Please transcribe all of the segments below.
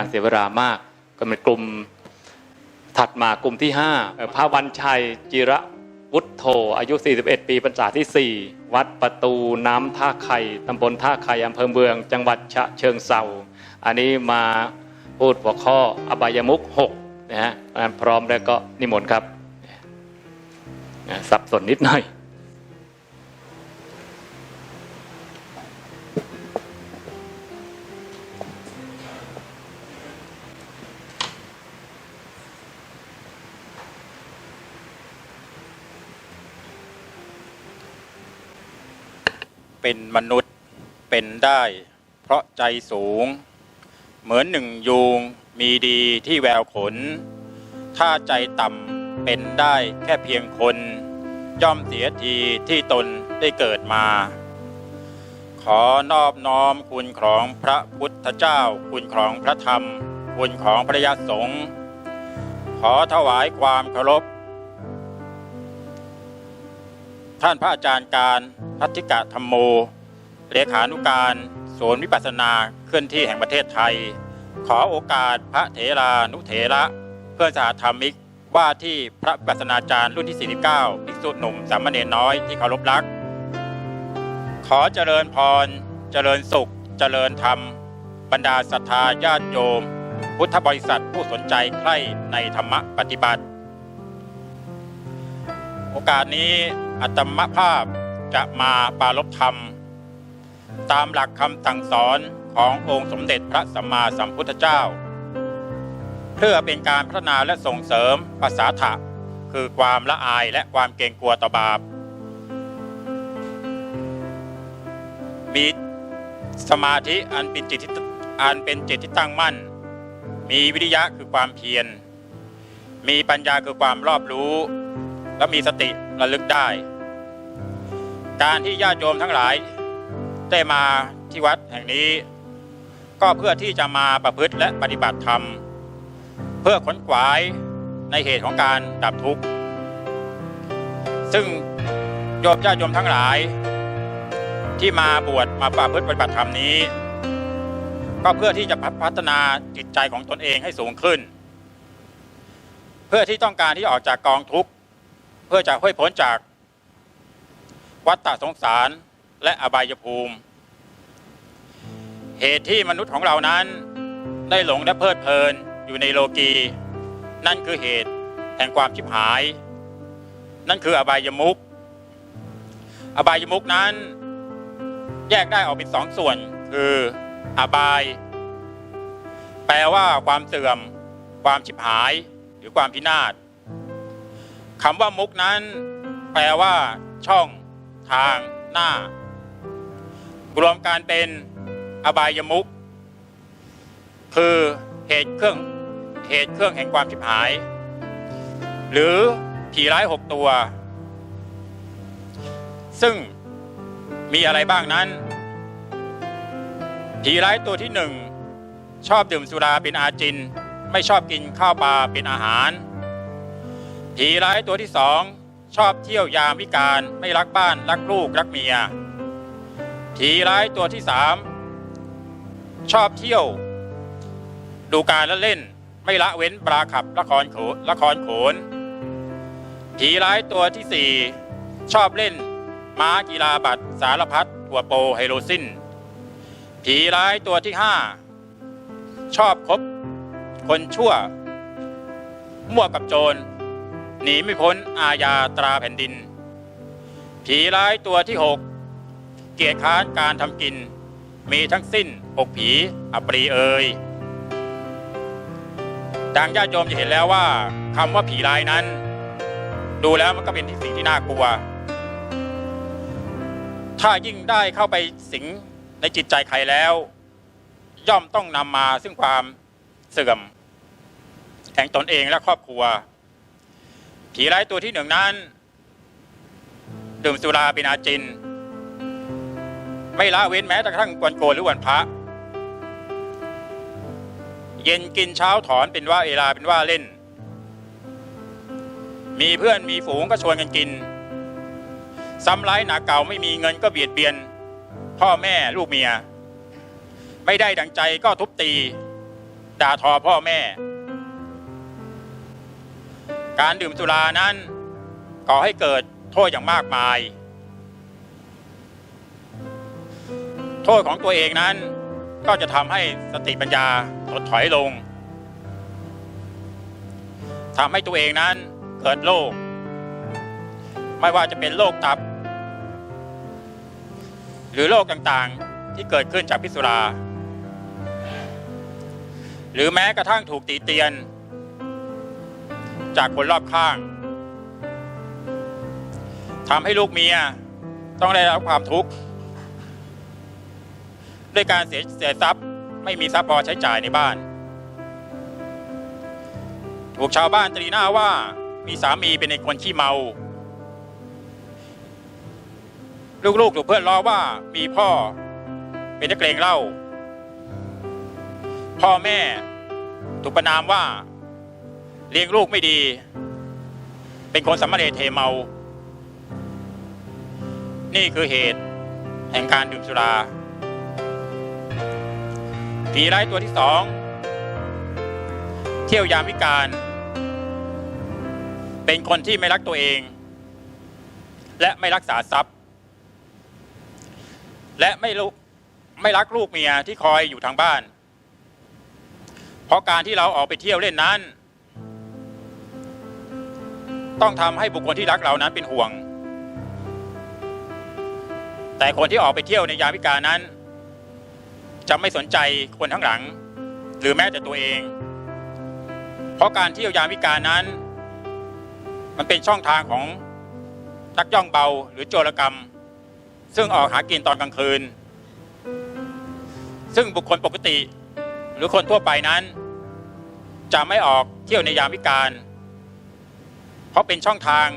การเสียเวลามาก ก็เป็นกลุ่มถัดมากลุ่มที่5พระวันชัยจิระวุฒโธอายุ 41 ปีพรรษาที่ 4 วัดประตูน้ำท่าไข่ตำบลท่าไข่อำเภอเมือง จังหวัดฉะเชิงเซาอันนี้มาพูดหัวข้ออบายมุข6นะฮะพร้อมแล้วก็นิมนต์ครับสับสนนิดหน่อย เป็นมนุษย์เป็นได้ เพราะใจสูง เหมือนหนึ่งยูงมีดีที่แววขน ถ้าใจต่ำเป็นได้แค่เพียงคน ย่อมเสียทีที่ตนได้เกิดมา ขอนอบน้อมคุณของพระพุทธเจ้า คุณของพระธรรม คุณของพระยาสงฆ์ขอถวายความเคารพ ท่านพระอาจารย์การพัทธิกะธรรมโม เลขานุการศูนย์วิปัสสนาเคลื่อนที่แห่งประเทศไทย ขอโอกาสพระเถรานุเถระ เพื่อสาธรรมิก ว่าที่พระวิปัสสนาจารย์รุ่นที่ 49 ภิกษุหนุ่มสามเณรน้อยที่เคารพรัก ขอเจริญพร เจริญสุข เจริญธรรม บรรดาศรัทธาญาติโยม พุทธบริษัทผู้สนใจใคร่ในธรรมปฏิบัติ โอกาสนี้อัตมภาพจะมาปรารบธรรม ตามหลักคำสั่งสอนขององค์สมเด็จพระสัมมาสัมพุทธเจ้า เพื่อเป็นการพัฒนาและส่งเสริมภาษาถะคือความละอายและความเกรงกลัวต่อบาปมีสมาธิอันเป็นจิตที่อันเป็นจิตที่ตั้งมั่น มีวิริยะคือความเพียร มีปัญญาคือความรอบรู้ และมีสติระลึกได้ การที่ญาติโยมทั้งหลาย ได้มาที่วัดแห่งนี้ ก็เพื่อที่จะมาประพฤติและปฏิบัติธรรม เพื่อขนขวายในเหตุของการดับทุกข์ ซึ่งโยมญาติโยมทั้งหลาย ที่มาบวชมาประพฤติปฏิบัติธรรมนี้ ก็เพื่อที่จะพัฒนาจิตใจของตนเองให้สูงขึ้น เพื่อที่ต้องการที่ออกจากกองทุกข์ เพื่อจะให้พ้นจากวัฏฏะสงสารและอบายภูมิ เหตุที่มนุษย์ของเรานั้นได้หลงและเพลิดเพลินอยู่ในโลกี นั่นคือเหตุแห่งความชิบหาย นั่นคืออบายมุขอบายมุขนั้น แยกได้ออกเป็นสองส่วน คืออบาย แปลว่าความเสื่อม ความชิบหาย หรือความพินาศ คำว่ามุกนั้น แปลว่า ช่อง ทาง หน้า รวมการเป็นอบายมุก คือเหตุเครื่องเหตุเครื่องแห่งความชิบหาย หรือผีร้ายหกตัว ซึ่งมีอะไรบ้างนั้น ผีร้ายตัวที่หนึ่งชอบดื่มสุราเป็นอาจิน ไม่ชอบกินข้าวปลาเป็นอาหาร ผีร้ายตัวที่สองชอบเที่ยวยามวิการไม่รักบ้านรักลูกรักเมีย ผีร้ายตัวที่สามชอบเที่ยว ดูการและเล่นไม่ละเว้นปลาขับละครโขนละครโขน ผีร้ายตัวที่สี่ชอบเล่น ม้ากีฬาบัตรสารพัดถั่วโปไฮโรซิน ผีร้ายตัวที่ห้าชอบคบคนชั่วมั่วกับโจร หนีไม่พ้นอาญาตราแผ่นดิน ผีร้ายตัวที่หกเกียรติค้านการทำกิน มีทั้งสิ้นหกผีอปรีเอ่ยดังญาติโยมจะเห็นแล้วว่าคำว่าผีร้ายนั้น ดูแล้วมันก็เป็นสิ่งที่น่ากลัว ถ้ายิ่งได้เข้าไปสิงในจิตใจใครแล้ว ย่อมต้องนำมาซึ่งความเสื่อมแห่งตนเองและครอบครัว ผีร้ายตัวที่หนึ่งนั้นดื่มสุราเป็นอาจิน ไม่ละเว้นแม้กระทั่งกวนโกนหรือวันพระ เย็นกินเช้าถอนเป็นว่าเวลาเป็นว่าเล่น มีเพื่อนมีฝูงก็ชวนกันกิน ซ้ำร้ายหนาเก่าไม่มีเงินก็เบียดเบียน พ่อแม่ลูกเมีย ไม่ได้ดังใจก็ทุบตี ด่าทอพ่อแม่ การดื่มสุรานั้นก่อให้เกิดโทษอย่างมากมาย โทษของตัวเองนั้นก็จะทำให้สติปัญญาถดถอยลงทำให้ตัวเองนั้นเกิดโรคไม่ว่าจะเป็นโรคตับ หรือโรคต่างๆที่เกิดขึ้นจากพิษสุรา หรือแม้กระทั่งถูกตีเตียน จากคนรอบข้างทำให้ลูกเมียต้องได้รับความทุกข์ด้วยการเสียเสียทรัพย์ไม่มีทรัพย์พอใช้จ่ายในบ้าน ถูกชาวบ้านตรีหน้าว่ามีสามีเป็นไอ้คนขี้เมา ลูกๆถูกเพื่อนล้อว่ามีพ่อเป็นนักเลงเหล้าพ่อแม่ถูกประนามว่า เลี้ยงลูกไม่ดี เป็นคนสำมะเรเทเมา นี่คือเหตุแห่งการดื่มสุรา ผีร้ายตัวที่สอง เที่ยวยามวิการ เป็นคนที่ไม่รักตัวเอง และไม่รักษาทรัพย์ และไม่รู้ไม่รักลูกเมียที่คอยอยู่ทางบ้าน เพราะการที่เราออกไปเที่ยวเล่นนั้น ต้องทำให้บุคคลที่รักเรานั้นเป็นห่วง แต่คนที่ออกไปเที่ยวในยามวิการนั้น จะไม่สนใจคนข้างหลัง หรือแม้แต่ตัวเอง เพราะการเที่ยวยามวิการนั้น มันเป็นช่องทางของนักย่องเบาหรือโจรกรรม ซึ่งออกหากินตอนกลางคืน ซึ่งบุคคลปกติหรือคนทั่วไปนั้น จะไม่ออกเที่ยวในยามวิการ เพราะเป็นช่องทาง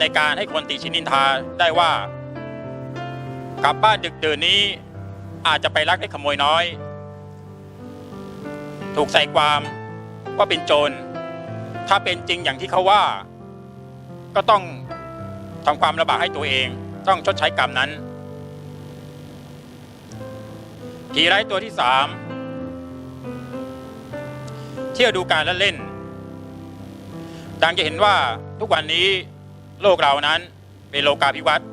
ในการให้คนติชินินทาได้ว่า กลับบ้านดึกดื่นนี้อาจจะไปลักเล็กขโมยน้อย ถูกใส่ความว่าเป็นโจร ถ้าเป็นจริงอย่างที่เขาว่า ก็ต้องทำความลำบากให้ตัวเอง ต้องชดใช้กรรมนั้นผีไร้ตัวที่สามเที่ยวดูการละเล่น ดังจะเห็นว่าทุกวันนี้โลกเรานั้นเป็นโลกาภิวัตน์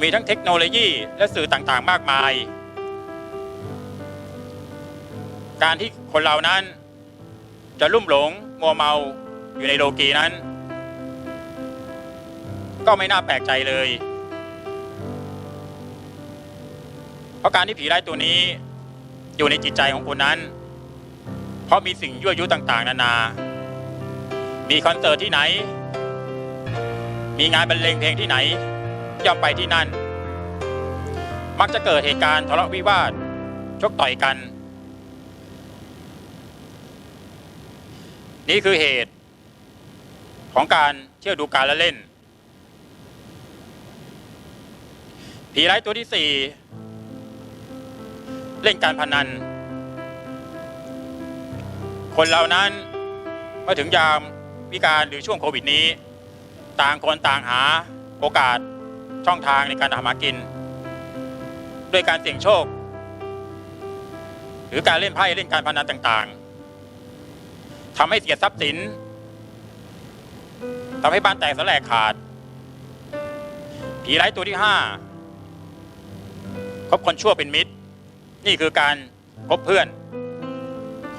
มีทั้งเทคโนโลยีและสื่อต่างๆ มากมาย การที่คนเรานั้นจะลุ่มหลงมัวเมาอยู่ในโลกีนั้น ก็ไม่น่าแปลกใจเลย เพราะการที่ผีร้ายตัวนี้อยู่ในจิตใจของคนนั้น เพราะมีสิ่งยั่วยุต่างๆ นานา มีคอนเสิร์ตที่ไหน มีงานบรรเลงเพลงที่ไหน ย่อมไปที่นั่น มักจะเกิดเหตุการณ์ทะเลาะวิวาท ชกต่อยกัน นี่คือเหตุของการเที่ยวดูการละเล่น ผีร้ายตัวที่สี่เล่นการพนัน คนเรานั้นเมื่อถึงยามวิการหรือช่วงโควิดนี้ ต่างคนต่างหาโอกาสช่องทางในการทำหากิน ด้วยการเสี่ยงโชค หรือการเล่นไพ่เล่นการพนันต่างๆทำให้เสียทรัพย์สินทำให้บ้านแตกสลายขาด ผีร้ายตัวที่ห้าคบคนชั่วเป็นมิตร นี่คือการคบเพื่อน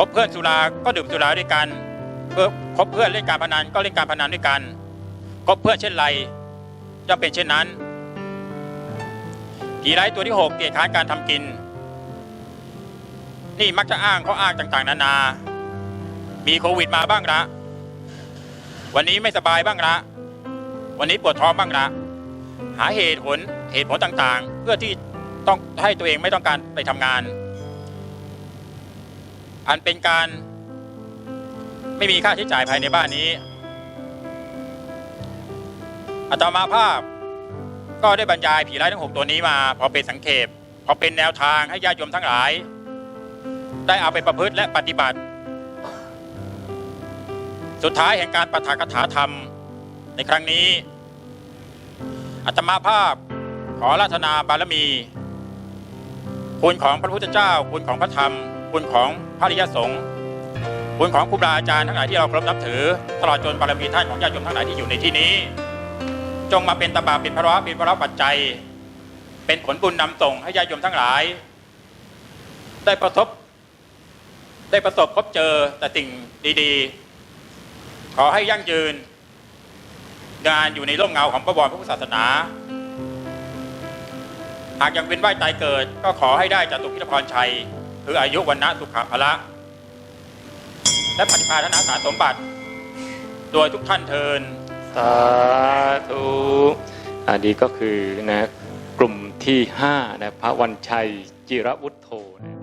คบเพื่อนสุราก็ดื่มสุราด้วยกันเพื่อคบเพื่อนเล่นการพนันก็เล่นการพนันด้วยกันคบเพื่อนเช่นไรจะเป็นเช่นนั้นผีร้ายตัวที่หกเกียรติค้านการทำกิน นี่มักจะอ้างเขาอ้างต่างๆ นานา มีโควิดมาบ้างละวันนี้ไม่สบายบ้างละวันนี้ปวดท้องบ้างละหาเหตุผลเหตุผลต่างๆ เพื่อที่ต้องให้ตัวเองไม่ต้องการไปทำงาน อันเป็นการไม่มีค่าใช้จ่ายภายในบ้านนี้อาตมาภาพก็ได้บรรยายผีร้ายทั้งหกตัวนี้มา พอเป็นสังเขปพอเป็นแนวทางให้ญาติโยมทั้งหลาย ได้เอาไปประพฤติและปฏิบัติ สุดท้ายแห่งการปฐากถาธรรมในครั้งนี้อาตมาภาพขอราธนาบารมี คุณของพระพุทธเจ้า คุณของพระธรรม คุณของพระริยสงฆ์คุณของครูบาอาจารย์ทั้งหลายที่เราเคารพนับถือ ตลอดจนบารมีท่านของญาติโยมทั้งหลายที่อยู่ในที่นี้ จงมาเป็นตบะเป็นพระวะเป็นพระปัจจัย เป็นผลบุญนำส่งให้ญาติโยมทั้งหลาย ได้ประสบได้ประสบพบเจอแต่สิ่งดีๆ ขอให้ยั่งยืน งานอยู่ในร่มเงาของพระบรมพระพุทธศาสนาหากยังเป็นว่ายตายเกิด ก็ขอให้ได้จตุพิธพรชัย คืออายุวันนะสุขภละ และปฏิภาณนาสารสมบัติ โดยทุกท่านเทินสาธุอันนี้ก็คือนะกลุ่มที่5นะพระวันชัยจิระวุฒโธนะ